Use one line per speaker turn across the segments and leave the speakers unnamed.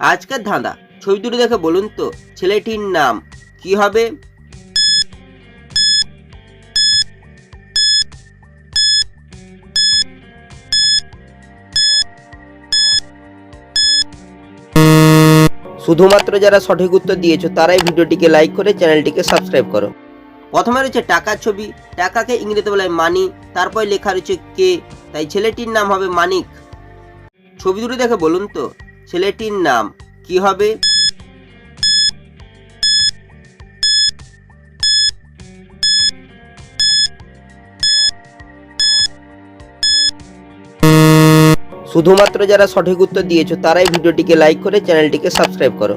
আজকের ধাঁধা। ছবি দুটো দেখে বলুন তো, ছেলেটির নাম কি হবে? শুধুমাত্র যারা সঠিক উত্তর দিয়েছ, তারাই ভিডিওটিকে লাইক করে চ্যানেলটিকে সাবস্ক্রাইব করো। প্রথমে রয়েছে টাকার ছবি। টাকাকে ইংরেজিতে বলা মানি তারপর লেখা রয়েছে কে, তাই ছেলেটির নাম হবে মানিক। ছবি দুটো দেখে বলুন তো ছেলেটির নাম কি হবে? শুধুমাত্র যারা সঠিক উত্তর দিয়েছ, তারাই ভিডিওটিকে লাইক করে চ্যানেলটিকে সাবস্ক্রাইব করো।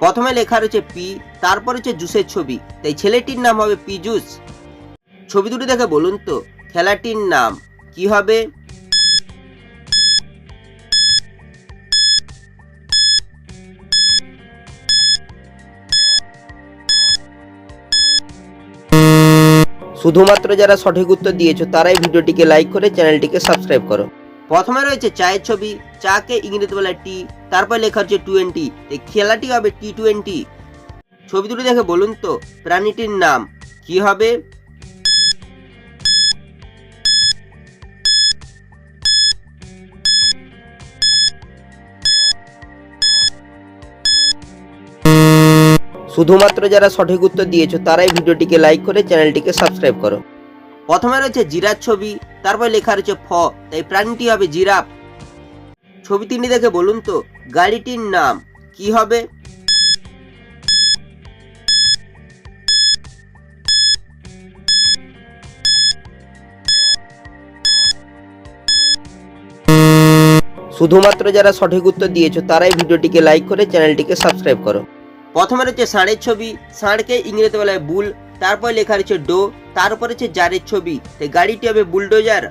প্রথমে লেখা রয়েছে পি তারপর হচ্ছে জুসের ছবি। তাই ছেলেটির নাম হবে পি জুস ছবি দুটো দেখে বলুন তো, খেলাটির নাম কি হবে? শুধুমাত্র যারা সঠিক উত্তর দিয়েছ, তারাই ভিডিওটিকে লাইক করে চ্যানেলটিকে সাবস্ক্রাইব করো। প্রথমে রয়েছে চায়ের ছবি, চাকে ইংরেজি বলা টি তারপর লেখা হচ্ছে টোয়েন্টি এই খেলাটি হবে টি টোয়েন্টি ছবি দুটো দেখে বলুন তো, প্রাণীটির নাম কি হবে? শুধুমাত্র যারা সঠিক উত্তর দিয়েছ, তারাই ভিডিওটিকে লাইক করে চ্যানেলটিকে সাবস্ক্রাইব করো। প্রথমে রয়েছে জিরার ছবি, তারপর লেখা রয়েছে ফ, তাই প্রাণীটি হবে জিরাফ। ছবি তিনি দেখে বলুন তো, গাড়িটির নাম কি হবে? শুধুমাত্র যারা সঠিক উত্তর দিয়েছ, তারাই ভিডিওটিকে লাইক করে চ্যানেলটিকে সাবস্ক্রাইব করো। প্রথমে রয়েছে ষাঁড়ের ছবি, ষাঁড়কে ইংরেজি বলা হয় বুল, তারপর লেখা রয়েছে ডো তারপর হচ্ছে জারের ছবি। তাই গাড়িটি হবে বুলডোজার।